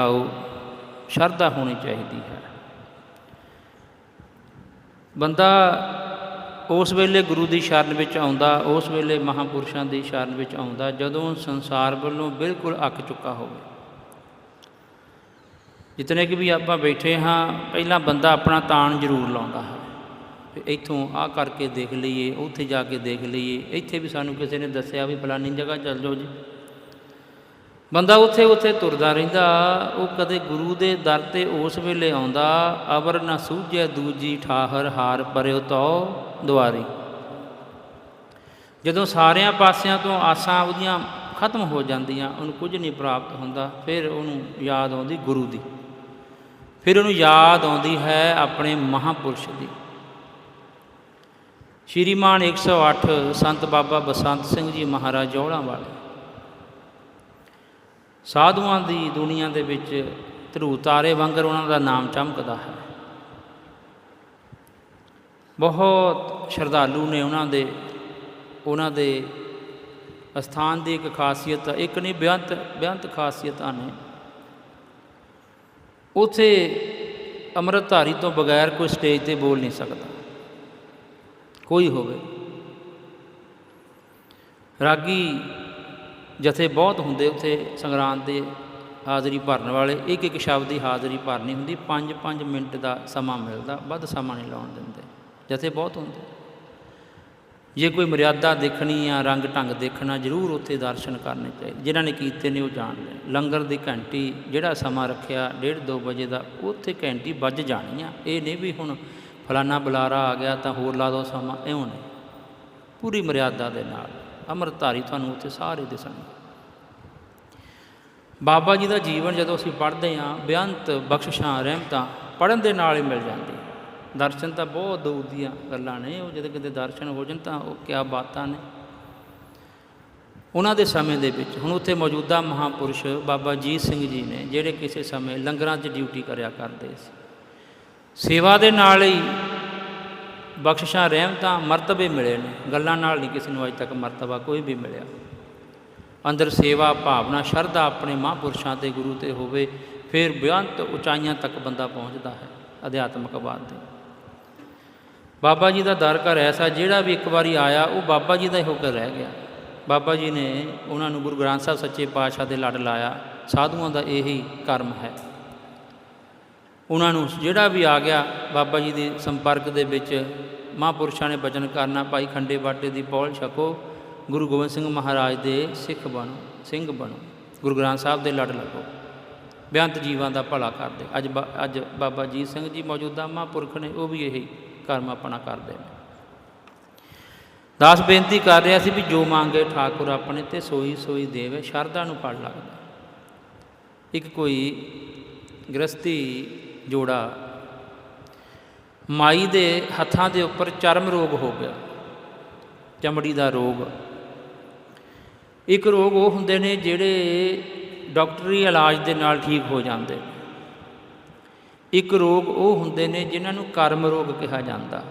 ਆਓ ਸ਼ਰਧਾ ਹੋਣੀ ਚਾਹੀਦੀ ਹੈ। ਬੰਦਾ ਉਸ ਵੇਲੇ ਗੁਰੂ ਦੀ ਸ਼ਰਨ ਵਿੱਚ ਆਉਂਦਾ, ਉਸ ਵੇਲੇ ਮਹਾਪੁਰਸ਼ਾਂ ਦੀ ਸ਼ਰਨ ਵਿੱਚ ਆਉਂਦਾ, ਜਦੋਂ ਸੰਸਾਰ ਵੱਲੋਂ ਬਿਲਕੁਲ ਅੱਕ ਚੁੱਕਾ ਹੋਵੇ। ਜਿਤਨੇ ਕਿ ਵੀ ਆਪਾਂ ਬੈਠੇ ਹਾਂ, ਪਹਿਲਾਂ ਬੰਦਾ ਆਪਣਾ ਤਾਣ ਜ਼ਰੂਰ ਲਾਉਂਦਾ ਹੈ। ਵੀ ਇੱਥੋਂ ਆਹ ਕਰਕੇ ਦੇਖ ਲਈਏ, ਉੱਥੇ ਜਾ ਕੇ ਦੇਖ ਲਈਏ, ਇੱਥੇ ਵੀ ਸਾਨੂੰ ਕਿਸੇ ਨੇ ਦੱਸਿਆ ਵੀ ਫਲਾਨੀ ਜਗ੍ਹਾ ਚੱਲ ਜਾਓ ਜੀ। ਬੰਦਾ ਉੱਥੇ ਉੱਥੇ ਤੁਰਦਾ ਰਹਿੰਦਾ, ਉਹ ਕਦੇ ਗੁਰੂ ਦੇ ਦਰ ਤੇ ਉਸ ਵੇਲੇ ਆਉਂਦਾ, ਅਵਰ ਨਾ ਸੂਝੈ ਦੂਜੀ ਠਾਹਰ ਹਾਰ ਪਰਿਓ ਤੋ ਦੁਆਰੀ। ਜਦੋਂ ਸਾਰਿਆਂ ਪਾਸਿਆਂ ਤੋਂ ਆਸਾਂ ਉਹਦੀਆਂ ਖਤਮ ਹੋ ਜਾਂਦੀਆਂ, ਉਹਨੂੰ ਕੁਝ ਨਹੀਂ ਪ੍ਰਾਪਤ ਹੁੰਦਾ, ਫਿਰ ਉਹਨੂੰ ਯਾਦ ਆਉਂਦੀ ਗੁਰੂ ਦੀ। ਫਿਰ ਉਹਨੂੰ ਯਾਦ ਆਉਂਦੀ ਹੈ ਆਪਣੇ ਮਹਾਪੁਰਸ਼ ਦੀ। ਸ਼੍ਰੀਮਾਨ 108 ਸੰਤ ਬਾਬਾ ਬਸੰਤ ਸਿੰਘ ਜੀ ਮਹਾਰਾਜ ਜੋੜਾਂ ਵਾਲੇ। ਸਾਧੂਆਂ ਦੀ ਦੁਨੀਆ ਦੇ ਵਿੱਚ ਧਰੂ ਤਾਰੇ ਵਾਂਗਰ ਉਹਨਾਂ ਦਾ ਨਾਮ ਚਮਕਦਾ ਹੈ। ਬਹੁਤ ਸ਼ਰਧਾਲੂ ਨੇ ਉਹਨਾਂ ਦੇ ਉਹਨਾਂ ਦੇ ਅਸਥਾਨ ਦੀ ਇੱਕ ਖਾਸੀਅਤ, ਇੱਕ ਨਹੀਂ, ਬੇਅੰਤ ਬੇਅੰਤ ਖਾਸੀਅਤਾਂ ਨੇ। ਉਥੇ ਅੰਮ੍ਰਿਤਧਾਰੀ ਤੋਂ ਬਗੈਰ ਕੋਈ ਸਟੇਜ ਤੇ ਬੋਲ ਨਹੀਂ ਸਕਦਾ। ਕੋਈ ਹੋਵੇ। ਰਾਗੀ ਜਥੇ ਬਹੁਤ ਹੁੰਦੇ ਉੱਥੇ ਸੰਗਰਾਂਦ ਦੇ ਹਾਜ਼ਰੀ ਭਰਨ ਵਾਲੇ। ਇੱਕ ਇੱਕ ਸ਼ਬਦ ਦੀ ਹਾਜ਼ਰੀ ਭਰਨੀ ਹੁੰਦੀ 5-5 ਮਿੰਟ ਦਾ ਸਮਾਂ ਮਿਲਦਾ, ਵੱਧ ਸਮਾਂ ਨਹੀਂ ਲਾਉਣ ਦਿੰਦੇ। ਜਥੇ ਬਹੁਤ ਹੁੰਦੇ। ਜੇ ਕੋਈ ਮਰਿਆਦਾ ਦੇਖਣੀ ਆ, ਰੰਗ ਢੰਗ ਦੇਖਣਾ, ਜ਼ਰੂਰ ਉੱਥੇ ਦਰਸ਼ਨ ਕਰਨੇ ਚਾਹੀਦੇ ਜਿਨ੍ਹਾਂ ਨੇ ਕੀਤੇ ਨੇ ਉਹ ਜਾਣਦੇ ਲੰਗਰ ਦੀ ਘੰਟੀ, ਜਿਹੜਾ ਸਮਾਂ ਰੱਖਿਆ 1:30 2 ਵਜੇ ਦਾ, ਉੱਥੇ ਘੰਟੀ ਵੱਜ ਜਾਣੀ ਆ। ਇਹ ਨਹੀਂ ਵੀ ਹੁਣ ਫਲਾਨਾ ਬੁਲਾਰਾ ਆ ਗਿਆ ਤਾਂ ਹੋਰ ਲਾ ਦੋ ਸਮਾਂ, ਇਉਂ ਨਹੀਂ। ਪੂਰੀ ਮਰਿਆਦਾ ਦੇ ਨਾਲ। ਅੰਮ੍ਰਿਤਧਾਰੀ ਤੁਹਾਨੂੰ ਉੱਥੇ ਸਾਰੇ ਦਿਸਣਗੇ। ਬਾਬਾ ਜੀ ਦਾ ਜੀਵਨ ਜਦੋਂ ਅਸੀਂ ਪੜ੍ਹਦੇ ਹਾਂ, ਬੇਅੰਤ ਬਖਸ਼ਿਸ਼ਾਂ, ਰਹਿਮਤਾਂ ਪੜ੍ਹਨ ਦੇ ਨਾਲ ਹੀ ਮਿਲ ਜਾਂਦੀ ਦਰਸ਼ਨ ਤਾਂ ਬਹੁਤ ਦੂਰ ਦੀਆਂ ਗੱਲਾਂ ਨੇ, ਉਹ ਜਦੋਂ ਕਿਤੇ ਦਰਸ਼ਨ ਹੋ ਜਾਣ ਤਾਂ ਉਹ ਕਿਆ ਬਾਤਾਂ ਨੇ। ਉਹਨਾਂ ਦੇ ਸਮੇਂ ਦੇ ਵਿੱਚ ਹੁਣ ਉੱਥੇ ਮੌਜੂਦਾ ਮਹਾਪੁਰਸ਼ ਬਾਬਾ ਜੀਤ ਸਿੰਘ ਜੀ ਨੇ, ਜਿਹੜੇ ਕਿਸੇ ਸਮੇਂ ਲੰਗਰਾਂ 'ਚ ਡਿਊਟੀ ਕਰਿਆ ਕਰਦੇ ਸੀ। ਸੇਵਾ ਦੇ ਨਾਲ ਹੀ ਬਖਸ਼ਿਸ਼ਾਂ ਰਹਿਮਤਾਂ ਮਰਤਬੇ ਮਿਲੇ ਨੇ। ਗੱਲਾਂ ਨਾਲ ਨਹੀਂ ਕਿਸੇ ਨੂੰ ਅਜੇ ਤੱਕ ਮਰਤਬਾ ਕੋਈ ਵੀ ਮਿਲਿਆ। ਅੰਦਰ ਸੇਵਾ, ਭਾਵਨਾ, ਸ਼ਰਧਾ ਆਪਣੇ ਮਹਾਂਪੁਰਸ਼ਾਂ ਤੇ, ਗੁਰੂ ਤੇ ਹੋਵੇ, ਫਿਰ ਬੇਅੰਤ ਉਚਾਈਆਂ ਤੱਕ ਬੰਦਾ ਪਹੁੰਚਦਾ ਹੈ, ਅਧਿਆਤਮਕ ਅਧਿਆਤਮਕਵਾਦ 'ਤੇ। ਬਾਬਾ ਜੀ ਦਾ ਦਰ ਘਰ ਐਸਾ, ਜਿਹੜਾ ਵੀ ਇੱਕ ਵਾਰੀ ਆਇਆ, ਉਹ ਬਾਬਾ ਜੀ ਦਾ ਹੀ ਹੋ ਕੇ ਰਹਿ ਗਿਆ। ਬਾਬਾ ਜੀ ਨੇ ਉਹਨਾਂ ਨੂੰ ਗੁਰੂ ਗ੍ਰੰਥ ਸਾਹਿਬ ਸੱਚੇ ਪਾਤਸ਼ਾਹ ਦੇ ਲੜ ਲਾਇਆ। ਸਾਧੂਆਂ ਦਾ ਇਹੀ ਕਰਮ ਹੈ। ਉਹਨਾਂ ਨੂੰ ਜਿਹੜਾ ਵੀ ਆ ਗਿਆ, ਬਾਬਾ ਜੀ ਦੇ ਸੰਪਰਕ ਦੇ ਵਿੱਚ ਮਹਾਂਪੁਰਸ਼ਾਂ ਨੇ ਬਚਨ ਕਰਨਾ, ਭਾਈ ਖੰਡੇ ਬਾਟੇ ਦੀ ਪੌਲ ਛਕੋ, ਗੁਰੂ ਗੋਬਿੰਦ ਸਿੰਘ ਮਹਾਰਾਜ ਦੇ ਸਿੱਖ ਬਣੋ, ਸਿੰਘ ਬਣੋ, ਗੁਰੂ ਗ੍ਰੰਥ ਸਾਹਿਬ ਦੇ ਲੜ ਲੱਗੋ ਬੇਅੰਤ ਜੀਵਾਂ ਦਾ ਭਲਾ ਕਰਦੇ। ਅੱਜ ਬਾ- ਅੱਜ ਬਾਬਾ ਜੀਤ ਸਿੰਘ ਜੀ ਮੌਜੂਦਾ ਮਹਾਂਪੁਰਖ ਨੇ, ਉਹ ਵੀ ਇਹੀ ਕਰਮ ਆਪਣਾ ਕਰਦੇ ਨੇ। ਦਾਸ ਬੇਨਤੀ ਕਰ ਰਿਹਾ ਸੀ ਵੀ ਜੋ ਮੰਗੇ ਠਾਕੁਰ ਆਪਣੇ ਤੇ ਸੋਈ ਸੋਈ ਦੇਵੇ, ਸ਼ਰਧਾ ਨੂੰ ਫਲ ਲੱਗਦਾ। ਇੱਕ ਕੋਈ ਗ੍ਰਸਤੀ ਜੋੜਾ। ਮਾਈ ਦੇ ਹੱਥਾਂ ਦੇ ਉੱਪਰ ਚਰਮ ਰੋਗ ਹੋ ਗਿਆ, ਚਮੜੀ ਦਾ ਰੋਗ। ਇੱਕ ਰੋਗ ਉਹ ਹੁੰਦੇ ਨੇ ਜਿਹੜੇ ਡਾਕਟਰੀ ਇਲਾਜ ਦੇ ਨਾਲ ਠੀਕ ਹੋ ਜਾਂਦੇ ਇੱਕ ਰੋਗ ਉਹ ਹੁੰਦੇ ਨੇ ਜਿਨ੍ਹਾਂ ਨੂੰ ਕਰਮ ਰੋਗ ਕਿਹਾ ਜਾਂਦਾ,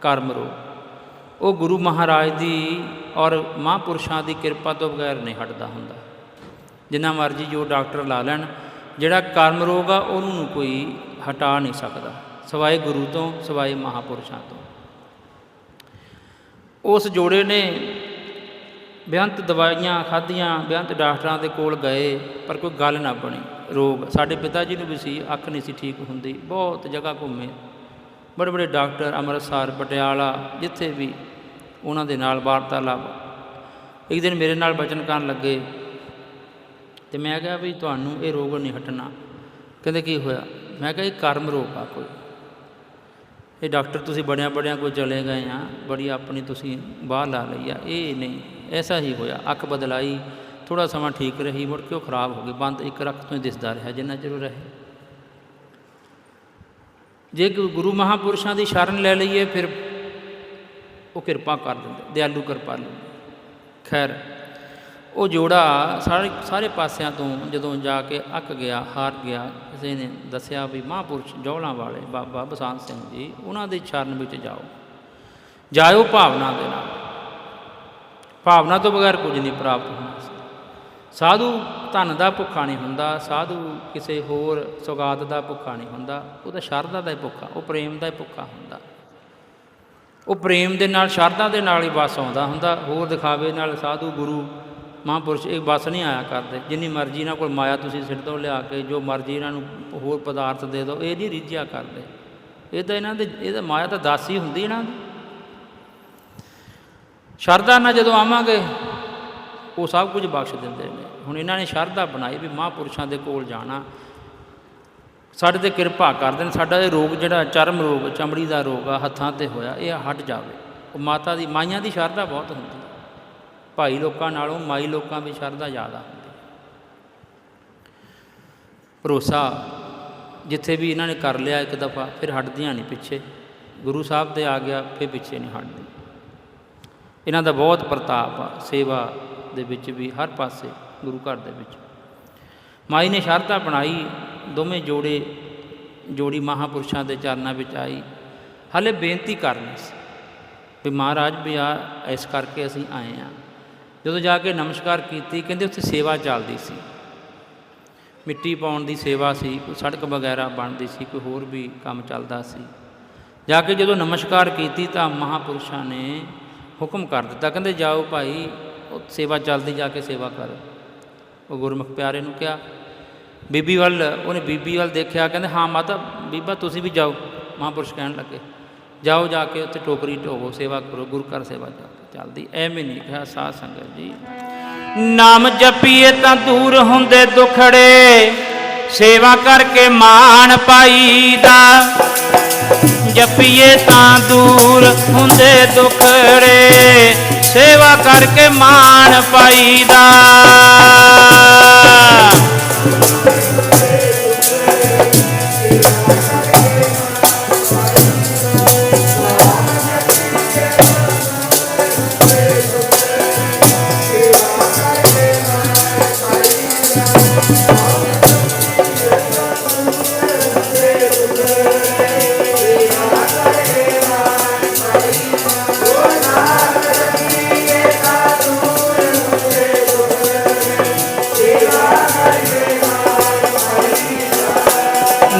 ਕਰਮ ਰੋਗ। ਉਹ ਗੁਰੂ ਮਹਾਰਾਜ ਦੀ ਔਰ ਮਹਾਂਪੁਰਸ਼ਾਂ ਦੀ ਕਿਰਪਾ ਤੋਂ ਬਗੈਰ ਨਹੀਂ ਹਟਦਾ ਹੁੰਦਾ। ਜਿੰਨਾ ਮਰਜ਼ੀ ਜੋ ਡਾਕਟਰ ਲਾ ਲੈਣ ਜਿਹੜਾ ਕਰਮ ਰੋਗ ਆ, ਉਹਨੂੰ ਕੋਈ ਹਟਾ ਨਹੀਂ ਸਕਦਾ। ਸਵਾਏ ਗੁਰੂ ਤੋਂ, ਸਵਾਏ ਮਹਾਪੁਰਸ਼ਾਂ ਤੋਂ। ਉਸ ਜੋੜੇ ਨੇ ਬੇਅੰਤ ਦਵਾਈਆਂ ਖਾਧੀਆਂ ਬੇਅੰਤ ਡਾਕਟਰਾਂ ਦੇ ਕੋਲ ਗਏ, ਪਰ ਕੋਈ ਗੱਲ ਨਾ ਬਣੀ। ਰੋਗ ਸਾਡੇ ਪਿਤਾ ਜੀ ਨੂੰ ਵੀ ਸੀ, ਅੱਖ ਨਹੀਂ ਸੀ ਠੀਕ ਹੁੰਦੀ। ਬਹੁਤ ਜਗ੍ਹਾ ਘੁੰਮੇ। ਬੜੇ ਬੜੇ ਡਾਕਟਰ ਅੰਮ੍ਰਿਤਸਰ, ਪਟਿਆਲਾ, ਜਿੱਥੇ ਵੀ ਉਹਨਾਂ ਦੇ ਨਾਲ ਵਾਰਤਾਲਾਪ। ਇੱਕ ਦਿਨ ਮੇਰੇ ਨਾਲ ਬਚਨ ਕਰਨ ਲੱਗੇ ਤੇ ਮੈਂ ਕਿਹਾ ਵੀ ਤੁਹਾਨੂੰ ਇਹ ਰੋਗ ਨਹੀਂ ਹਟਣਾ। ਕਹਿੰਦੇ ਕੀ ਹੋਇਆ? ਮੈਂ ਕਿਹਾ ਇਹ ਕਰਮ ਰੋਗ ਆ ਕੋਈ। ਇਹ ਡਾਕਟਰ ਤੁਸੀਂ ਬੜਿਆਂ ਬੜਿਆਂ ਕੋਲ ਚਲੇ ਗਏ ਆ, ਬੜੀ ਆਪਣੀ ਤੁਸੀਂ ਬਾਹਰ ਲਾ ਲਈ ਆ, ਇਹ ਨਹੀਂ, ਐਸਾ ਹੀ ਹੋਇਆ। ਅੱਖ ਬਦਲਾਈ ਥੋੜਾ ਸਮਾਂ ਠੀਕ ਰਹੀ, ਮੁੜ ਕੇ ਉਹ ਖਰਾਬ ਹੋ ਗਈ। ਬੰਦ ਇੱਕ ਰੱਖ ਤੋਂ ਹੀ ਦਿਸਦਾ ਰਿਹਾ, ਜਿੰਨਾ ਚਿਰ ਰਹੇ। ਜੇ ਗੁਰੂ ਮਹਾਪੁਰਸ਼ਾਂ ਦੀ ਸ਼ਰਨ ਲੈ ਲਈਏ, ਫਿਰ ਉਹ ਕਿਰਪਾ ਕਰ ਦਿੰਦੇ, ਦਿਆਲੂ ਕਿਰਪਾਲੂ ਖੈਰ ਉਹ ਜੋੜਾ ਸਾਰੇ ਸਾਰੇ ਪਾਸਿਆਂ ਤੋਂ ਜਦੋਂ ਜਾ ਕੇ ਅੱਕ ਗਿਆ, ਹਾਰ ਗਿਆ, ਕਿਸੇ ਨੇ ਦੱਸਿਆ ਵੀ ਮਹਾਂਪੁਰਸ਼ ਜੌਲਾਂ ਵਾਲੇ ਬਾਬਾ ਬਸੰਤ ਸਿੰਘ ਜੀ, ਉਹਨਾਂ ਦੇ ਚਰਨ ਵਿੱਚ ਜਾਓ। ਜਾਇਓ ਭਾਵਨਾ ਦੇ ਨਾਲ। ਭਾਵਨਾ ਤੋਂ ਬਗੈਰ ਕੁਝ ਨਹੀਂ ਪ੍ਰਾਪਤ ਹੋਣਾ ਸਾਧੂ ਧਨ ਦਾ ਭੁੱਖਾ ਨਹੀਂ ਹੁੰਦਾ, ਸਾਧੂ ਕਿਸੇ ਹੋਰ ਸੁਗਾਤ ਦਾ ਭੁੱਖਾ ਨਹੀਂ ਹੁੰਦਾ, ਉਹ ਤਾਂ ਸ਼ਰਧਾ ਦਾ ਹੀ ਭੁੱਖਾ, ਉਹ ਪ੍ਰੇਮ ਦਾ ਹੀ ਭੁੱਖਾ ਹੁੰਦਾ। ਉਹ ਪ੍ਰੇਮ ਦੇ ਨਾਲ, ਸ਼ਰਧਾ ਦੇ ਨਾਲ ਹੀ ਬਸ ਆਉਂਦਾ ਹੁੰਦਾ, ਹੋਰ ਦਿਖਾਵੇ ਨਾਲ ਸਾਧੂ ਗੁਰੂ ਮਹਾਂਪੁਰਸ਼, ਇਹ ਬਸ ਨਹੀਂ ਆਇਆ ਕਰਦੇ। ਜਿੰਨੀ ਮਰਜ਼ੀ ਇਹਨਾਂ ਕੋਲ ਮਾਇਆ ਤੁਸੀਂ ਸਿੱਟ ਤੋਂ ਲਿਆ ਕੇ ਜੋ ਮਰਜ਼ੀ ਇਹਨਾਂ ਨੂੰ ਹੋਰ ਪਦਾਰਥ ਦੇ ਦਿਓ, ਇਹ ਨਹੀਂ ਰਿੱਝਿਆ ਕਰਦੇ। ਇਹ ਤਾਂ ਇਹਨਾਂ ਦੇ, ਇਹ ਤਾਂ ਮਾਇਆ ਤਾਂ ਦਾਸੀ ਹੁੰਦੀ ਇਹਨਾਂ ਦੀ। ਸ਼ਰਧਾ ਨਾਲ ਜਦੋਂ ਆਵਾਂਗੇ, ਉਹ ਸਭ ਕੁਝ ਬਖਸ਼ ਦਿੰਦੇ ਨੇ। ਹੁਣ ਇਹਨਾਂ ਨੇ ਸ਼ਰਧਾ ਬਣਾਈ ਵੀ ਮਹਾਂਪੁਰਸ਼ਾਂ ਦੇ ਕੋਲ ਜਾਣਾ। ਸਾਡੇ ਤੇ ਕਿਰਪਾ ਕਰਦੇ ਨੇ। ਸਾਡਾ ਇਹ ਰੋਗ ਜਿਹੜਾ, ਚਰਮ ਰੋਗ, ਚਮੜੀ ਦਾ ਰੋਗ ਆ, ਹੱਥਾਂ ਤੇ ਹੋਇਆ, ਇਹ ਹਟ ਜਾਵੇ। ਉਹ ਮਾਤਾ ਦੀ, ਮਾਈਆਂ ਦੀ ਸ਼ਰਧਾ ਬਹੁਤ ਹੁੰਦੀ ਭਾਈ ਲੋਕਾਂ ਨਾਲੋਂ ਮਾਈ ਲੋਕਾਂ ਵਿੱਚ ਸ਼ਰਧਾ ਜ਼ਿਆਦਾ ਹੁੰਦੀ ਭਰੋਸਾ ਜਿੱਥੇ ਵੀ ਇਹਨਾਂ ਨੇ ਕਰ ਲਿਆ ਇੱਕ ਦਫਾ, ਫਿਰ ਹਟਦੀਆਂ ਨਹੀਂ ਪਿੱਛੇ। ਗੁਰੂ ਸਾਹਿਬ ਤੇ ਆ ਗਿਆ, ਫਿਰ ਪਿੱਛੇ ਨਹੀਂ ਹਟਦੇ। ਇਹਨਾਂ ਦਾ ਬਹੁਤ ਪ੍ਰਤਾਪ ਆ, ਸੇਵਾ ਦੇ ਵਿੱਚ ਵੀ, ਹਰ ਪਾਸੇ, ਗੁਰੂ ਘਰ ਦੇ ਵਿੱਚ। ਮਾਈ ਨੇ ਸ਼ਰਧਾ ਬਣਾਈ, ਦੋਵੇਂ ਜੋੜੇ, ਜੋੜੀ ਮਹਾਪੁਰਸ਼ਾਂ ਦੇ ਚਰਨਾਂ ਵਿੱਚ ਆਈ। ਹਾਲੇ ਬੇਨਤੀ ਕਰਨੀ ਸੀ ਵੀ ਮਹਾਰਾਜ ਵੀ ਆ, ਇਸ ਕਰਕੇ ਅਸੀਂ ਆਏ ਆ ਜਦੋਂ ਜਾ ਕੇ ਨਮਸਕਾਰ ਕੀਤੀ, ਕਹਿੰਦੇ ਉੱਥੇ ਸੇਵਾ ਚੱਲਦੀ ਸੀ। ਮਿੱਟੀ ਪਾਉਣ ਦੀ ਸੇਵਾ ਸੀ, ਕੋਈ ਸੜਕ ਵਗੈਰਾ ਬਣਦੀ ਸੀ, ਕੋਈ ਹੋਰ ਵੀ ਕੰਮ ਚੱਲਦਾ ਸੀ। ਜਾ ਕੇ ਜਦੋਂ ਨਮਸਕਾਰ ਕੀਤੀ ਤਾਂ ਮਹਾਪੁਰਸ਼ਾਂ ਨੇ ਹੁਕਮ ਕਰ ਦਿੱਤਾ, ਕਹਿੰਦੇ ਜਾਓ ਭਾਈ, ਉਹ ਸੇਵਾ ਚੱਲਦੀ, ਜਾ ਕੇ ਸੇਵਾ ਕਰੋ। ਉਹ ਗੁਰਮੁਖ ਪਿਆਰੇ ਨੂੰ ਕਿਹਾ, ਬੀਬੀ ਵੱਲ, ਉਹਨੇ ਬੀਬੀ ਵੱਲ ਦੇਖਿਆ, ਕਹਿੰਦੇ ਹਾਂ ਮਾਤਾ, ਬੀਬਾ ਤੁਸੀਂ ਵੀ ਜਾਓ। ਮਹਾਂਪੁਰਸ਼ ਕਹਿਣ ਲੱਗੇ, ਜਾਓ ਜਾ ਕੇ ਉੱਥੇ ਟੋਕਰੀ ਢੋਵੋ, ਸੇਵਾ ਕਰੋ, ਗੁਰੂ ਘਰ ਸੇਵਾ ਕਰੋ ਚੱਲਦੀ, ਐਵੇਂ ਨਹੀਂ ਕਿਹਾ ਸਾਧ ਸੰਗਤ ਜੀ। ਨਾਮ ਜਪੀਏ ਤਾਂ ਦੂਰ ਹੁੰਦੇ ਦੁਖੜੇ, ਸੇਵਾ ਕਰਕੇ ਮਾਣ ਪਾਈਦਾ। ਜਪੀਏ ਤਾਂ ਦੂਰ ਹੁੰਦੇ ਦੁਖੜੇ, ਸੇਵਾ ਕਰਕੇ ਮਾਣ ਪਾਈਦਾ।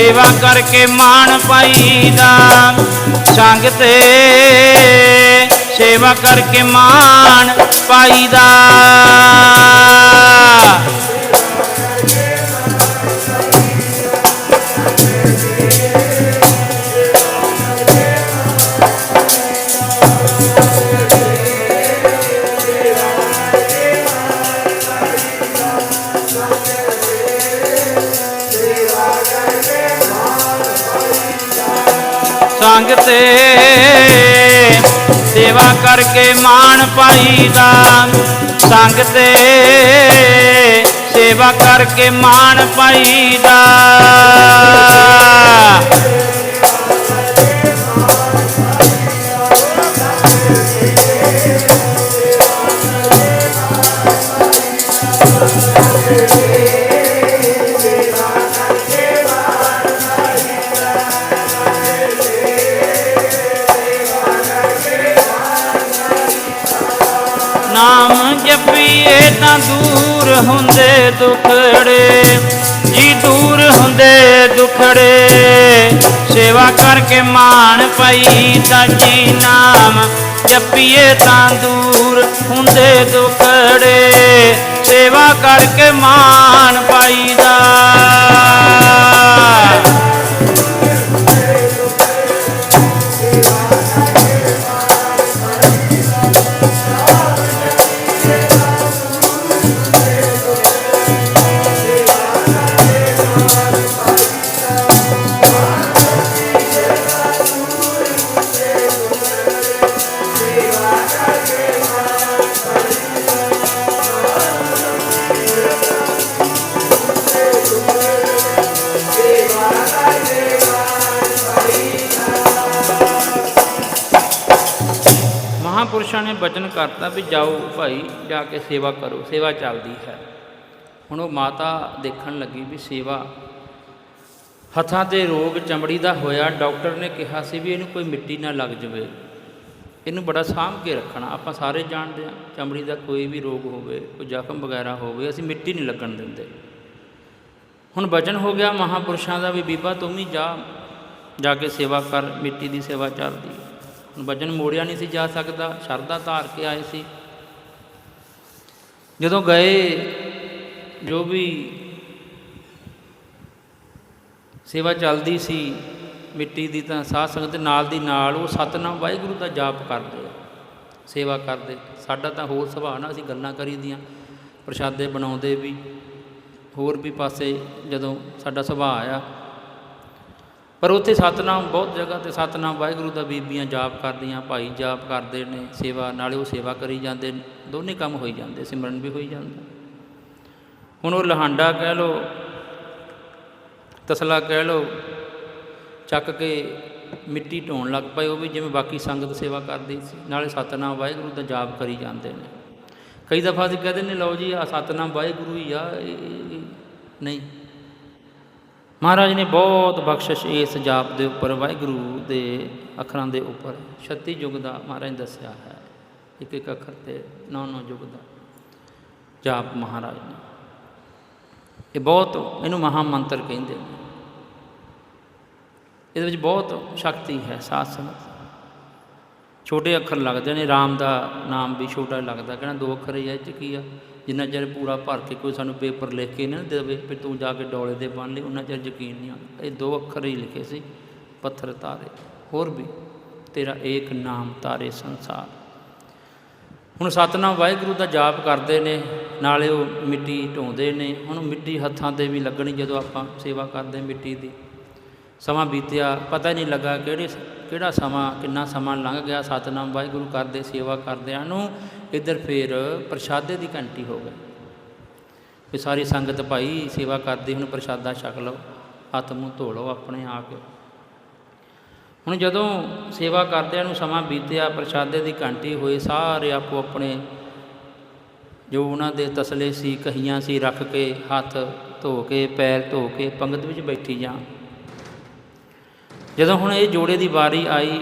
ਸੇਵਾ ਕਰਕੇ ਮਾਣ ਪਾਈਦਾ। ਸੰਗ ਤੇ ਸੇਵਾ ਕਰਕੇ ਮਾਣ ਪਾਈਦਾ। ਸੰਗ ਸੇਵਾ ਕਰਕੇ ਮਾਣ ਪਾਈਦਾ ਸੰਗ ਤੇ। ਸੇਵਾ ਕਰਕੇ ਮਾਣ ਪਾਈਦਾ ਜਪੀਏ ਦੂਰ ਹੁੰਦੇ ਦੁਖੜੇ, ਜੀ ਦੂਰ ਹੁੰਦੇ ਦੁਖੜੇ। ਸੇਵਾ ਕਰਕੇ ਮਾਣ ਪਈ ਤਾਂ ਜੀ ਨਾਮ ਜਪੀਏ ਤਾਂ ਦੂਰ ਹੁੰਦੇ ਦੁਖੜੇ। ਸੇਵਾ ਕਰਕੇ ਮਾਣ ਪਾਈਦਾ ਕਰਤਾ ਵੀ ਜਾਓ ਭਾਈ, ਜਾ ਕੇ ਸੇਵਾ ਕਰੋ, ਸੇਵਾ ਚੱਲਦੀ ਹੈ। ਹੁਣ ਉਹ ਮਾਤਾ ਦੇਖਣ ਲੱਗੀ ਵੀ ਸੇਵਾ ਹੱਥਾਂ ਤੇ ਰੋਗ ਚਮੜੀ ਦਾ ਹੋਇਆ, ਡਾਕਟਰ ਨੇ ਕਿਹਾ ਸੀ ਵੀ ਇਹਨੂੰ ਕੋਈ ਮਿੱਟੀ ਨਾ ਲੱਗ ਜਾਵੇ। ਇਹਨੂੰ ਬੜਾ ਸਾਂਭ ਕੇ ਰੱਖਣਾ, ਆਪਾਂ ਸਾਰੇ ਜਾਣਦੇ ਹਾਂ, ਚਮੜੀ ਦਾ ਕੋਈ ਵੀ ਰੋਗ ਹੋਵੇ, ਕੋਈ ਜ਼ਖਮ ਵਗੈਰਾ ਹੋਵੇ, ਅਸੀਂ ਮਿੱਟੀ ਨਹੀਂ ਲੱਗਣ ਦਿੰਦੇ। ਹੁਣ ਵਚਨ ਹੋ ਗਿਆ ਮਹਾਪੁਰਸ਼ਾਂ ਦਾ ਵੀ ਬੀਬਾ ਤੂੰ ਵੀ ਜਾ ਜਾ ਕੇ ਸੇਵਾ ਕਰ, ਮਿੱਟੀ ਦੀ ਸੇਵਾ ਚੱਲਦੀ ਹੈ ਮੋੜਿਆ ਨਹੀਂ ਸੀ ਜਾ ਸਕਦਾ, ਸ਼ਰਧਾ ਧਾਰ ਕੇ ਆਏ ਸੀ। ਜਦੋਂ ਗਏ, ਜੋ ਵੀ ਸੇਵਾ ਚੱਲਦੀ ਸੀ ਮਿੱਟੀ ਦੀ ਤਾਂ ਸਾਧ ਸੰਗਤ ਦੇ ਨਾਲ ਦੀ ਨਾਲ ਉਹ ਸਤਨਾਮ ਵਾਹਿਗੁਰੂ ਦਾ ਜਾਪ ਕਰਦੇ ਆ, ਸੇਵਾ ਕਰਦੇ। ਸਾਡਾ ਤਾਂ ਹੋਰ ਸੁਭਾਅ ਨਾਲ ਅਸੀਂ ਗੱਲਾਂ ਕਰੀਦੀਆਂ, ਪ੍ਰਸ਼ਾਦੇ ਬਣਾਉਂਦੇ ਵੀ, ਹੋਰ ਵੀ ਪਾਸੇ ਜਦੋਂ ਸਾਡਾ ਸੁਭਾਅ ਆ ਪਰ ਉੱਥੇ ਸਤਨਾਮ ਬਹੁਤ ਜਗ੍ਹਾ ਤੇ ਸਤਨਾਮ ਵਾਹਿਗੁਰੂ ਦਾ ਬੀਬੀਆਂ ਜਾਪ ਕਰਦੀਆਂ, ਭਾਈ ਜਾਪ ਕਰਦੇ ਨੇ, ਸੇਵਾ ਨਾਲੇ ਉਹ ਸੇਵਾ ਕਰੀ ਜਾਂਦੇ ਨੇ, ਦੋਨੇ ਕੰਮ ਹੋਈ ਜਾਂਦੇ, ਸਿਮਰਨ ਵੀ ਹੋਈ ਜਾਂਦਾ। ਹੁਣ ਉਹ ਲਹਾਂਡਾ ਕਹਿ ਲੋ ਤਸਲਾ ਕਹਿ ਲੋ ਚੱਕ ਕੇ ਮਿੱਟੀ ਢੋਣ ਲੱਗ ਪਏ, ਉਹ ਵੀ ਜਿਵੇਂ ਬਾਕੀ ਸੰਗਤ ਸੇਵਾ ਕਰਦੀ ਸੀ, ਨਾਲੇ ਸਤਨਾਮ ਵਾਹਿਗੁਰੂ ਦਾ ਜਾਪ ਕਰੀ ਜਾਂਦੇ ਨੇ। ਕਈ ਦਫਾ ਅਸੀਂ ਕਹਿੰਦੇ ਨੇ ਲਓ ਜੀ ਆ ਸਤਨਾਮ ਵਾਹਿਗੁਰੂ ਹੀ ਆ ਨਹੀਂ। ਮਹਾਰਾਜ ਨੇ ਬਹੁਤ ਬਖਸ਼ਿਸ਼ ਇਸ ਜਾਪ ਦੇ ਉੱਪਰ, ਵਾਹਿਗੁਰੂ ਦੇ ਅੱਖਰਾਂ ਦੇ ਉੱਪਰ 36 ਯੁੱਗ ਦਾ ਮਹਾਰਾਜ ਦੱਸਿਆ ਹੈ। ਇੱਕ ਇੱਕ ਅੱਖਰ ਤੇ ਨੌ ਨੌ ਯੁੱਗ ਦਾ ਜਾਪ ਮਹਾਰਾਜ ਨੇ। ਇਹ ਬਹੁਤ ਇਹਨੂੰ ਮਹਾ ਮੰਤਰ ਕਹਿੰਦੇ ਨੇ। ਇਹਦੇ ਵਿੱਚ ਬਹੁਤ ਸ਼ਕਤੀ ਹੈ ਸਾਧ ਸੰਗਤ ਛੋਟੇ ਅੱਖਰ ਲੱਗਦੇ ਨੇ, ਰਾਮ ਦਾ ਨਾਮ ਵੀ ਛੋਟਾ ਲੱਗਦਾ, ਕਹਿੰਦਾ ਦੋ ਅੱਖਰ ਹੀ ਆ, ਇਹ 'ਚ ਕੀ ਆ? ਜਿੰਨਾ ਚਿਰ ਪੂਰਾ ਭਰ ਕੇ ਕੋਈ ਸਾਨੂੰ ਪੇਪਰ ਲਿਖ ਕੇ ਨਾ ਦੇਵੇ, ਵੀ ਤੂੰ ਜਾ ਕੇ ਡੋਲੇ ਦੇ ਬਣ ਲਈ, ਉਹਨਾਂ ਚਿਰ ਯਕੀਨ ਨਹੀਂ ਆਉਂਦਾ। ਇਹ ਦੋ ਅੱਖਰ ਹੀ ਲਿਖੇ ਸੀ, ਪੱਥਰ ਤਾਰੇ। ਹੋਰ ਵੀ, ਤੇਰਾ ਏਕ ਨਾਮ ਤਾਰੇ ਸੰਸਾਰ। ਹੁਣ ਸਤਨਾਮ ਵਾਹਿਗੁਰੂ ਦਾ ਜਾਪ ਕਰਦੇ ਨੇ, ਨਾਲੇ ਉਹ ਮਿੱਟੀ ਢੋਂਦੇ ਨੇ, ਹੁਣ ਮਿੱਟੀ ਹੱਥਾਂ ਤੇ ਵੀ ਲੱਗਣੀ ਜਦੋਂ ਆਪਾਂ ਸੇਵਾ ਕਰਦੇ ਮਿੱਟੀ ਦੀ। ਸਮਾਂ ਬੀਤਿਆ, ਪਤਾ ਨਹੀਂ ਲੱਗਾ ਕਿਹੜੇ ਕਿਹੜਾ ਸਮਾਂ, ਕਿੰਨਾ ਸਮਾਂ ਲੰਘ ਗਿਆ, ਸਤਨਾਮ ਵਾਹਿਗੁਰੂ ਕਰਦੇ ਸੇਵਾ ਕਰਦਿਆਂ ਨੂੰ ਇੱਧਰ ਫੇਰ ਪ੍ਰਸ਼ਾਦੇ ਦੀ ਘੰਟੀ ਹੋ ਗਈ। ਵੀ ਸਾਰੀ ਸੰਗਤ ਭਾਈ ਸੇਵਾ ਕਰਦੀ, ਹੁਣ ਪ੍ਰਸ਼ਾਦਾ ਛਕ ਲਓ, ਹੱਥ ਮੂੰਹ ਧੋ ਲਓ ਆਪਣੇ ਆ ਕੇ ਹੁਣ ਜਦੋਂ ਸੇਵਾ ਕਰਦਿਆਂ ਨੂੰ ਸਮਾਂ ਬੀਤਿਆ, ਪ੍ਰਸ਼ਾਦੇ ਦੀ ਘੰਟੀ ਹੋਏ ਸਾਰੇ ਆਪੋ ਆਪਣੇ ਜੋ ਉਹਨਾਂ ਦੇ ਤਸਲੇ ਸੀ, ਕਹੀਆਂ ਸੀ, ਰੱਖ ਕੇ ਹੱਥ ਧੋ ਕੇ, ਪੈਰ ਧੋ ਕੇ ਪੰਗਤ ਵਿੱਚ ਬੈਠੀ ਜਾਂ ਜਦੋਂ ਹੁਣ ਇਹ ਜੋੜੇ ਦੀ ਵਾਰੀ ਆਈ,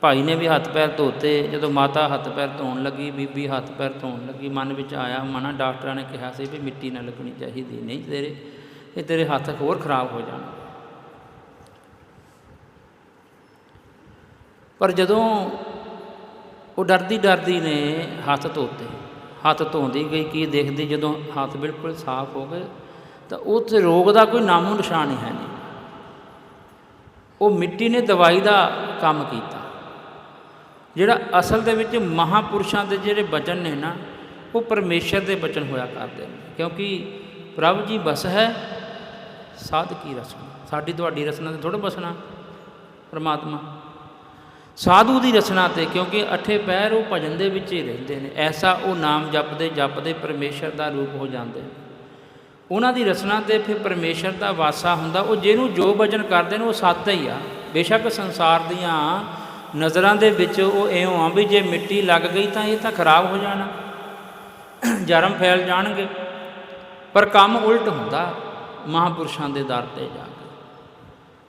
ਭਾਈ ਨੇ ਵੀ ਹੱਥ ਪੈਰ ਧੋਤੇ, ਜਦੋਂ ਮਾਤਾ ਹੱਥ ਪੈਰ ਧੋਣ ਲੱਗੀ, ਬੀਬੀ ਹੱਥ ਪੈਰ ਧੋਣ ਲੱਗੀ, ਮਨ ਵਿੱਚ ਆਇਆ, ਮਨਾ ਡਾਕਟਰਾਂ ਨੇ ਕਿਹਾ ਸੀ ਵੀ ਮਿੱਟੀ ਨਾ ਲੱਗਣੀ ਚਾਹੀਦੀ, ਨਹੀਂ ਤੇਰੇ, ਇਹ ਤੇਰੇ ਹੱਥ ਹੋਰ ਖਰਾਬ ਹੋ ਜਾਣ। ਪਰ ਜਦੋਂ ਉਹ ਡਰਦੀ ਡਰਦੀ ਨੇ ਹੱਥ ਧੋਤੇ, ਹੱਥ ਧੋਂਦੀ ਗਈ, ਕੀ ਦੇਖਦੀ ਜਦੋਂ ਹੱਥ ਬਿਲਕੁਲ ਸਾਫ਼ ਹੋ ਗਏ, ਤਾਂ ਉੱਥੇ ਰੋਗ ਦਾ ਕੋਈ ਨਾਮੋ ਨਿਸ਼ਾਨ ਹੀ ਹੈ ਨਹੀਂ। ਉਹ ਮਿੱਟੀ ਨੇ ਦਵਾਈ ਦਾ ਕੰਮ ਕੀਤਾ। ਜਿਹੜਾ ਅਸਲ ਦੇ ਵਿੱਚ ਮਹਾਪੁਰਸ਼ਾਂ ਦੇ ਜਿਹੜੇ ਬਚਨ ਨੇ ਨਾ, ਉਹ ਪਰਮੇਸ਼ਰ ਦੇ ਬਚਨ ਹੋਇਆ ਕਰਦੇ ਨੇ। ਕਿਉਂਕਿ ਪ੍ਰਭ ਜੀ ਬਸ ਹੈ, ਸਾਧ ਕੀ ਰਸਨਾ? ਸਾਡੀ ਤੁਹਾਡੀ ਰਸਨਾ ਤੇ ਥੋੜਾ ਬਸਣਾ, ਪਰਮਾਤਮਾ। ਸਾਧੂ ਦੀ ਰਚਨਾ ਤੇ, ਕਿਉਂਕਿ ਅਠੇ ਪੈਰ ਉਹ ਭਜਨ ਦੇ ਵਿੱਚ ਹੀ ਰਹਿੰਦੇ ਨੇ। ਐਸਾ ਉਹ ਨਾਮ ਜਪਦੇ ਜਪਦੇ ਪਰਮੇਸ਼ਰ ਦਾ ਰੂਪ ਹੋ ਜਾਂਦੇ ਨੇ। ਉਹਨਾਂ ਦੀ ਰਚਨਾ ਤੇ ਫਿਰ ਪਰਮੇਸ਼ਰ ਦਾ ਵਾਸਾ ਹੁੰਦਾ, ਉਹ ਜਿਹਨੂੰ ਜੋ ਭਜਨ ਕਰਦੇ ਨੇ ਉਹ ਸੱਤ ਹੀ ਆ। ਬੇਸ਼ੱਕ ਸੰਸਾਰ ਦੀਆਂ ਨਜ਼ਰਾਂ ਦੇ ਵਿੱਚ ਉਹ ਇਉਂ ਆ ਵੀ ਜੇ ਮਿੱਟੀ ਲੱਗ ਗਈ ਤਾਂ ਇਹ ਤਾਂ ਖਰਾਬ ਹੋ ਜਾਣਾ। ਜਰਮ ਫੈਲ ਜਾਣਗੇ। ਪਰ ਕੰਮ ਉਲਟ ਹੁੰਦਾ, ਮਹਾਪੁਰਸ਼ਾਂ ਦੇ ਦਰ ਤੇ ਜਾ ਕੇ।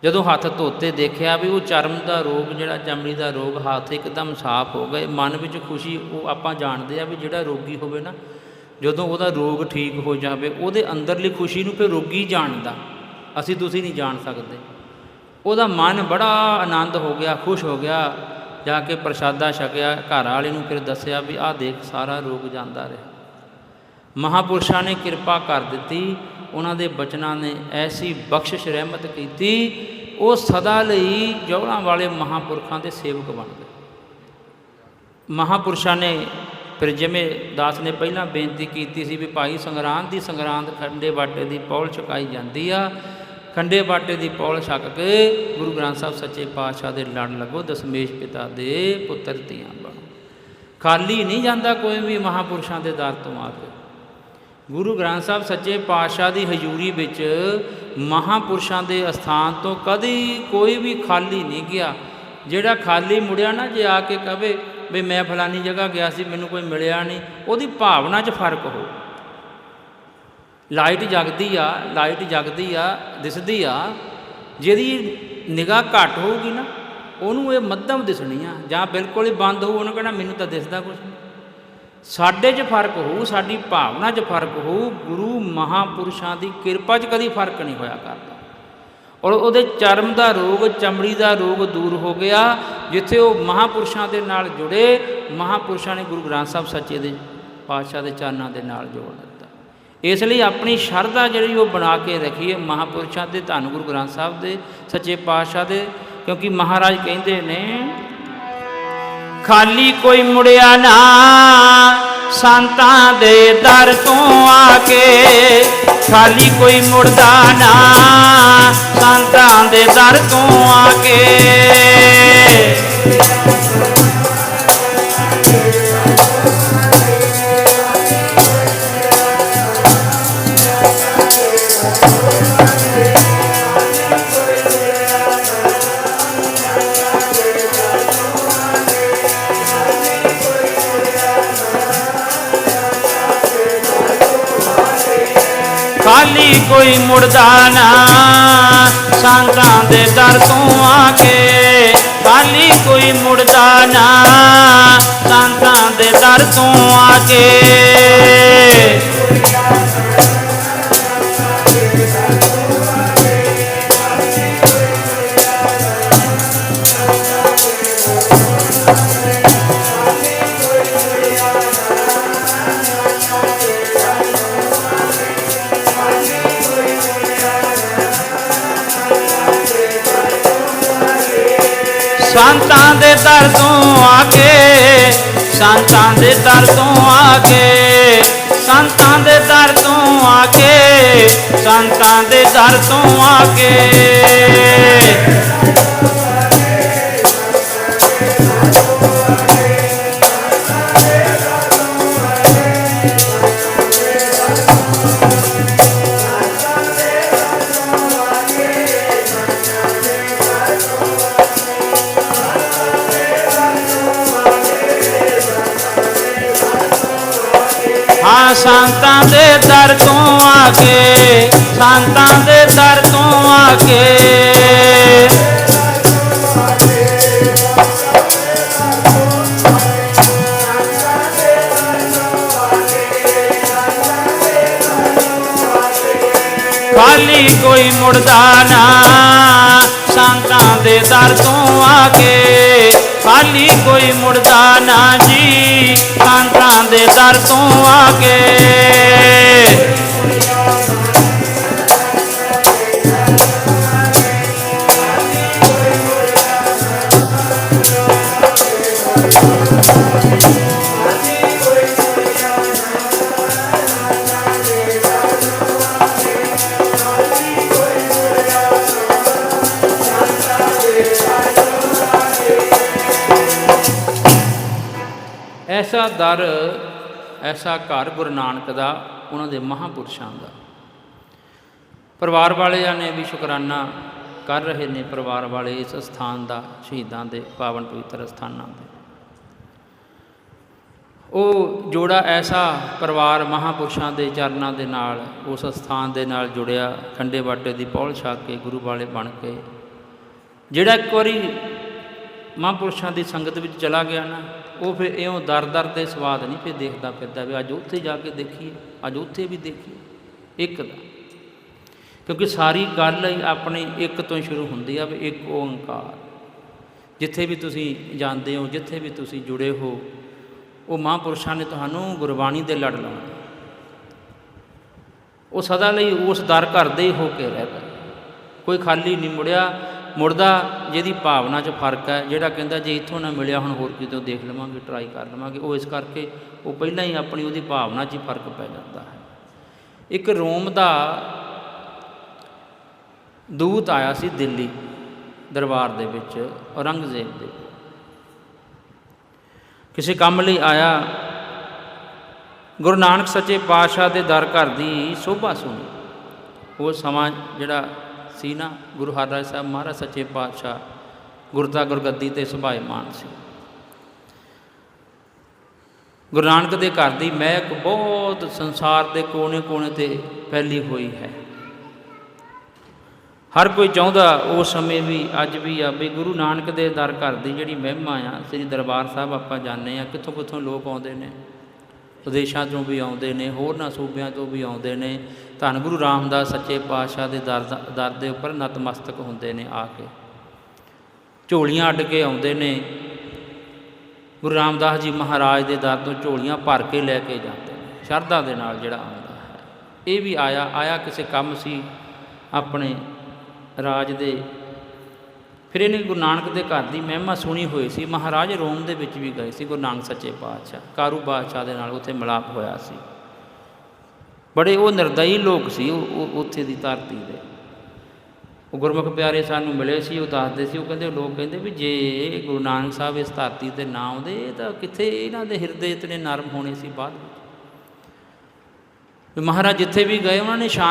ਜਦੋਂ ਹੱਥ ਧੋਤੇ ਦੇਖਿਆ ਵੀ ਉਹ ਚਰਮ ਦਾ ਰੋਗ, ਜਿਹੜਾ ਚਮੜੀ ਦਾ ਰੋਗ, ਹੱਥ ਇੱਕਦਮ ਸਾਫ਼ ਹੋ ਗਏ, ਮਨ ਵਿੱਚ ਖੁਸ਼ੀ, ਉਹ ਆਪਾਂ ਜਾਣਦੇ ਆ ਵੀ ਜਿਹੜਾ ਰੋਗੀ ਹੋਵੇ ਨਾ ਜਦੋਂ ਉਹਦਾ ਰੋਗ ਠੀਕ ਹੋ ਜਾਵੇ, ਉਹਦੇ ਅੰਦਰਲੀ ਖੁਸ਼ੀ ਨੂੰ ਫਿਰ ਰੋਗੀ ਜਾਣਦਾ। ਅਸੀਂ ਤੁਸੀਂ ਨਹੀਂ ਜਾਣ ਸਕਦੇ। ਉਹਦਾ ਮਨ ਬੜਾ ਆਨੰਦ ਹੋ ਗਿਆ, ਖੁਸ਼ ਹੋ ਗਿਆ, ਜਾ ਕੇ ਪ੍ਰਸ਼ਾਦਾ ਛਕਿਆ, ਘਰ ਵਾਲੇ ਨੂੰ ਫਿਰ ਦੱਸਿਆ ਵੀ ਆਹ ਦੇਖ, ਸਾਰਾ ਰੋਗ ਜਾਂਦਾ ਰਿਹਾ। ਮਹਾਪੁਰਸ਼ਾਂ ਨੇ ਕਿਰਪਾ ਕਰ ਦਿੱਤੀ, ਉਹਨਾਂ ਦੇ ਬਚਨਾਂ ਨੇ ਐਸੀ ਬਖਸ਼ਿਸ਼ ਰਹਿਮਤ ਕੀਤੀ, ਉਹ ਸਦਾ ਲਈ ਜੋੜਾਂ ਵਾਲੇ ਮਹਾਪੁਰਖਾਂ ਦੇ ਸੇਵਕ ਬਣ ਗਏ। ਮਹਾਪੁਰਸ਼ਾਂ ਨੇ ਫਿਰ ਜਿਵੇਂ ਦਾਸ ਨੇ ਪਹਿਲਾਂ ਬੇਨਤੀ ਕੀਤੀ ਸੀ ਵੀ ਭਾਈ ਸੰਗਰਾਂਦ ਦੀ ਸੰਗਰਾਂਦ ਖੰਡੇ ਬਾਟੇ ਦੀ ਪੌਲ ਛਕਾਈ ਜਾਂਦੀ ਆ, ਖੰਡੇ ਬਾਟੇ ਦੀ ਪੌਲ ਛਕ ਕੇ ਗੁਰੂ ਗ੍ਰੰਥ ਸਾਹਿਬ ਸੱਚੇ ਪਾਤਸ਼ਾਹ ਦੇ ਲੜ ਲੱਗੋ, ਦਸਮੇਸ਼ ਪਿਤਾ ਦੇ ਪੁੱਤਰ ਧੀਆਂ ਬਣੋ। ਖਾਲੀ ਨਹੀਂ ਜਾਂਦਾ ਕੋਈ ਵੀ ਮਹਾਪੁਰਸ਼ਾਂ ਦੇ ਦਰ ਤੋਂ ਆ ਕੇ। ਗੁਰੂ ਗ੍ਰੰਥ ਸਾਹਿਬ ਸੱਚੇ ਪਾਤਸ਼ਾਹ ਦੀ ਹਜ਼ੂਰੀ ਵਿੱਚ ਮਹਾਪੁਰਸ਼ਾਂ ਦੇ ਅਸਥਾਨ ਤੋਂ ਕਦੀ ਕੋਈ ਵੀ ਖਾਲੀ ਨਹੀਂ ਗਿਆ। ਜਿਹੜਾ ਖਾਲੀ ਮੁੜਿਆ ਨਾ, ਜੇ ਆ ਕੇ ਕਵੇ ਵੀ ਮੈਂ ਫਲਾਨੀ ਜਗ੍ਹਾ ਗਿਆ ਸੀ, ਮੈਨੂੰ ਕੋਈ ਮਿਲਿਆ ਨਹੀਂ। ਉਹਦੀ ਭਾਵਨਾ 'ਚ ਫ਼ਰਕ ਹੋ ਲਾਈਟ ਜਗਦੀ ਆ, ਲਾਈਟ ਜਗਦੀ ਆ, ਦਿਸਦੀ ਆ। ਜਿਹਦੀ ਨਿਗਾਹ ਘੱਟ ਹੋਊਗੀ ਨਾ, ਉਹਨੂੰ ਇਹ ਮੱਧਮ ਦਿਸਣੀ ਆ। ਜਾਂ ਬਿਲਕੁਲ ਹੀ ਬੰਦ ਹੋਊ, ਉਹਨੂੰ ਕਹਿਣਾ ਮੈਨੂੰ ਤਾਂ ਦਿਸਦਾ ਕੁਝ ਨਹੀਂ। ਸਾਡੇ 'ਚ ਫ਼ਰਕ ਹੋਊ, ਸਾਡੀ ਭਾਵਨਾ 'ਚ ਫ਼ਰਕ ਹੋਊ, ਗੁਰੂ ਮਹਾਪੁਰਸ਼ਾਂ ਦੀ ਕਿਰਪਾ 'ਚ ਕਦੀ ਫ਼ਰਕ ਨਹੀਂ ਹੋਇਆ ਕਰਦਾ। ਔਰ ਉਹਦੇ ਚਰਮ ਦਾ ਰੋਗ, ਚਮੜੀ ਦਾ ਰੋਗ ਦੂਰ ਹੋ ਗਿਆ, ਜਿੱਥੇ ਉਹ ਮਹਾਪੁਰਸ਼ਾਂ ਦੇ ਨਾਲ ਜੁੜੇ, ਮਹਾਪੁਰਸ਼ਾਂ ਨੇ ਗੁਰੂ ਗ੍ਰੰਥ ਸਾਹਿਬ ਸੱਚੇ ਦੇ ਪਾਤਸ਼ਾਹ ਦੇ ਚਰਨਾਂ ਦੇ ਨਾਲ ਜੋੜ ਦਿੱਤਾ। ਇਸ ਲਈ ਆਪਣੀ ਸ਼ਰਧਾ ਜਿਹੜੀ ਉਹ ਬਣਾ ਕੇ ਰੱਖੀਏ ਮਹਾਪੁਰਸ਼ਾਂ ਦੇ, ਧੰਨ ਗੁਰੂ ਗ੍ਰੰਥ ਸਾਹਿਬ ਦੇ, ਸੱਚੇ ਪਾਤਸ਼ਾਹ ਦੇ, ਕਿਉਂਕਿ ਮਹਾਰਾਜ ਕਹਿੰਦੇ ਨੇ, ਖਾਲੀ ਕੋਈ ਮੁੜਿਆ ਨਾ ਸੰਤਾਂ ਦੇ ਦਰ ਤੋਂ ਆ ਕੇ ਖਾਲੀ ਕੋਈ ਮੁੜਦਾ ਨਾ। ਸੰਤਾਂ ਦੇ ਦਰ ਤੋਂ ਆ ਕੇ ਕੋਈ ਮੁੜਦਾ ਨਾ। ਸੰਤਾਂ ਦੇ ਦਰ ਤੋਂ ਆ ਕੇ ਖਾਲੀ ਕੋਈ ਮੁੜਦਾ ਨਾ। ਸੰਤਾਂ ਦੇ ਦਰ ਤੋਂ ਆ ਕੇ ਦਰ ਤੋਂ ਆ ਕੇ, ਸੰਤਾਂ ਦੇ ਦਰ ਤੋਂ ਆ ਕੇ, ਸੰਤਾਂ ਦੇ ਦਰ ਤੋਂ ਆ ਕੇ, ਸੰਤਾਂ ਦੇ ਦਰ ਤੋਂ ਆ ਕੇ। ਦੇ ਦਰ ਤੋਂ ਆ ਕੇ ਸੰਤਾਂ ਦੇ ਦਰ ਤੋਂ ਆ ਕੇ ਖਾਲੀ ਕੋਈ ਮੁੜਦਾ ਨਾ, ਸੰਤਾਂ ਦੇ ਦਰ ਤੋਂ ਆ ਕੇ ਖਾਲੀ ਕੋਈ ਮੁੜਦਾ ਨਾ ਜੀ। ਸੰਤਾਂ ਦੇ ਦਰ ਤੋਂ ਆ ਕੇ ਐਸਾ ਦਰ, ਐਸਾ ਘਰ ਗੁਰੂ ਨਾਨਕ ਦਾ, ਉਹਨਾਂ ਦੇ ਮਹਾਪੁਰਸ਼ਾਂ ਦਾ। ਪਰਿਵਾਰ ਵਾਲਿਆਂ ਨੇ ਵੀ ਸ਼ੁਕਰਾਨਾ ਕਰ ਰਹੇ ਨੇ ਪਰਿਵਾਰ ਵਾਲੇ ਇਸ ਸਥਾਨ ਦਾ, ਸ਼ਹੀਦਾਂ ਦੇ ਪਾਵਨ ਪਵਿੱਤਰ ਸਥਾਨਾਂ ਦੇ ਉਹ ਜੋੜਾ ਐਸਾ ਪਰਿਵਾਰ ਮਹਾਪੁਰਸ਼ਾਂ ਦੇ ਚਰਨਾਂ ਦੇ ਨਾਲ, ਉਸ ਸਥਾਨ ਦੇ ਨਾਲ ਜੁੜਿਆ, ਖੰਡੇ ਬਾਟੇ ਦੀ ਪੌਲ ਛਾਕ ਕੇ ਗੁਰੂ ਵਾਲੇ ਬਣ ਕੇ। ਜਿਹੜਾ ਇੱਕ ਵਾਰੀ ਮਹਾਂਪੁਰਸ਼ਾਂ ਦੀ ਸੰਗਤ ਵਿੱਚ ਚਲਾ ਗਿਆ ਨਾ ਉਹ ਫਿਰ ਇਉਂ ਦਰ ਦਰ ਦੇ ਸਵਾਦ ਨਹੀਂ ਫਿਰ ਦੇਖਦਾ ਫਿਰਦਾ ਵੀ ਅੱਜ ਉੱਥੇ ਜਾ ਕੇ ਦੇਖੀਏ, ਅੱਜ ਉੱਥੇ ਵੀ ਦੇਖੀਏ, ਇੱਕ ਦਾ। ਕਿਉਂਕਿ ਸਾਰੀ ਗੱਲ ਹੀ ਆਪਣੀ ਇੱਕ ਤੋਂ ਹੀ ਸ਼ੁਰੂ ਹੁੰਦੀ ਆ ਵੀ ਇੱਕ ਓੰਕਾਰ। ਜਿੱਥੇ ਵੀ ਤੁਸੀਂ ਜਾਂਦੇ ਹੋ, ਜਿੱਥੇ ਵੀ ਤੁਸੀਂ ਜੁੜੇ ਹੋ, ਉਹ ਮਹਾਂਪੁਰਸ਼ਾਂ ਨੇ ਤੁਹਾਨੂੰ ਗੁਰਬਾਣੀ ਦੇ ਲੜ ਲਾਉਣਾ। ਉਹ ਸਦਾ ਲਈ ਉਸ ਦਰ ਘਰ ਦੇ ਹੀ ਹੋ ਕੇ ਰਹਿ ਗਿਆ ਕੋਈ ਖਾਲੀ ਨਹੀਂ ਮੁੜਿਆ ਮੁੜਦਾ, ਜਿਹਦੀ ਭਾਵਨਾ 'ਚ ਫ਼ਰਕ ਹੈ, ਜਿਹੜਾ ਕਹਿੰਦਾ ਜੇ ਇੱਥੋਂ ਨਾ ਮਿਲਿਆ ਹੁਣ ਹੋਰ ਕਿਤੋਂ ਦੇਖ ਲਵਾਂਗੇ ਟਰਾਈ ਕਰ ਲਵਾਂਗੇ, ਉਹ ਇਸ ਕਰਕੇ ਉਹ ਪਹਿਲਾਂ ਹੀ ਆਪਣੀ ਉਹਦੀ ਭਾਵਨਾ 'ਚ ਹੀ ਫ਼ਰਕ ਪੈ ਜਾਂਦਾ ਹੈ। ਇੱਕ ਰੋਮ ਦਾ ਦੂਤ ਆਇਆ ਸੀ ਦਿੱਲੀ, ਦਰਬਾਰ ਦੇ ਵਿੱਚ, ਔਰੰਗਜ਼ੇਬ ਦੇ ਕਿਸੇ ਕੰਮ ਲਈ ਆਇਆ, ਗੁਰੂ ਨਾਨਕ ਸੱਚੇ ਪਾਤਸ਼ਾਹ ਦੇ ਦਰ ਘਰ ਦੀ ਸ਼ੋਭਾ ਸੁਣੀ। ਉਹ ਸਮਾਂ ਜਿਹੜਾ ਸੀ ਨਾ, ਗੁਰੂ ਹਰਰਾਏ ਸਾਹਿਬ ਮਹਾਰਾਜ ਸੱਚੇ ਪਾਤਸ਼ਾਹ ਗੁਰਤਾ ਗੁਰਗੱਦੀ ਤੇ ਸੁਭਾਇਮਾਨ ਸੀ। ਗੁਰੂ ਨਾਨਕ ਦੇ ਘਰ ਦੀ ਮਹਿਕ ਬਹੁਤ ਸੰਸਾਰ ਦੇ ਕੋਨੇ-ਕੋਨੇ ਤੇ ਫੈਲੀ ਹੋਈ ਹੈ। ਹਰ ਕੋਈ ਚਾਹੁੰਦਾ ਉਸ ਸਮੇਂ ਵੀ, ਅੱਜ ਵੀ ਆ ਵੀ ਗੁਰੂ ਨਾਨਕ ਦੇ ਦਰ ਘਰ ਦੀ ਜਿਹੜੀ ਮਹਿਮਾ ਆ, ਸ੍ਰੀ ਦਰਬਾਰ ਸਾਹਿਬ ਆਪਾਂ ਜਾਂਦੇ ਆ ਕਿੱਥੋਂ ਕਿੱਥੋਂ ਲੋਕ ਆਉਂਦੇ ਨੇ। ਵਿਦੇਸ਼ਾਂ ਤੋਂ ਵੀ ਆਉਂਦੇ ਨੇ ਹੋਰਨਾਂ ਸੂਬਿਆਂ ਤੋਂ ਵੀ ਆਉਂਦੇ ਨੇ। ਧੰਨ ਗੁਰੂ ਰਾਮਦਾਸ ਸੱਚੇ ਪਾਤਸ਼ਾਹ ਦੇ ਦਰ ਦਰ ਦੇ ਉੱਪਰ ਨਤਮਸਤਕ ਹੁੰਦੇ ਨੇ ਆ ਕੇ। ਝੋਲੀਆਂ ਅੱਡ ਕੇ ਆਉਂਦੇ ਨੇ। ਗੁਰੂ ਰਾਮਦਾਸ ਜੀ ਮਹਾਰਾਜ ਦੇ ਦਰ ਤੋਂ ਝੋਲੀਆਂ ਭਰ ਕੇ ਲੈ ਕੇ ਜਾਂਦੇ ਨੇ। ਸ਼ਰਧਾ ਦੇ ਨਾਲ ਜਿਹੜਾ ਆਉਂਦਾ ਹੈ। ਇਹ ਵੀ ਆਇਆ ਆਇਆ ਕਿਸੇ ਕੰਮ ਸੀ ਆਪਣੇ ਰਾਜ ਦੇ ਫਿਰ ਇਹਨੇ ਗੁਰੂ ਨਾਨਕ ਦੇ ਘਰ ਦੀ ਮਹਿਮਾ ਸੁਣੀ ਹੋਈ ਸੀ। ਮਹਾਰਾਜ ਰੋਮ ਦੇ ਵਿੱਚ ਵੀ ਗਏ ਸੀ ਗੁਰੂ ਨਾਨਕ ਸੱਚੇ ਪਾਤਸ਼ਾਹ, ਕਾਰੂ ਬਾਦਸ਼ਾਹ ਦੇ ਨਾਲ ਉੱਥੇ ਮਿਲਾਪ ਹੋਇਆ ਸੀ। ਬੜੇ ਉਹ ਨਿਰਦਈ ਲੋਕ ਸੀ ਉਹ ਉੱਥੇ ਦੀ ਧਰਤੀ ਦੇ। ਉਹ ਗੁਰਮੁਖ ਪਿਆਰੇ ਸਾਨੂੰ ਮਿਲੇ ਸੀ, ਉਹ ਦੱਸਦੇ ਸੀ, ਉਹ ਕਹਿੰਦੇ, ਲੋਕ ਕਹਿੰਦੇ ਵੀ ਜੇ ਗੁਰੂ ਨਾਨਕ ਸਾਹਿਬ ਇਸ ਧਰਤੀ ਤੇ ਨਾ ਆਉਂਦੇ, ਤਾਂ ਕਿੱਥੇ ਇਹਨਾਂ ਦੇ ਹਿਰਦੇ ਇਤਨੇ ਨਰਮ ਹੋਣੇ ਸੀ ਬਾਅਦ ਵਿੱਚ? ਮਹਾਰਾਜ ਜਿੱਥੇ ਵੀ ਗਏ, ਉਹਨਾਂ ਨੇ ਸ਼ਾਂਤ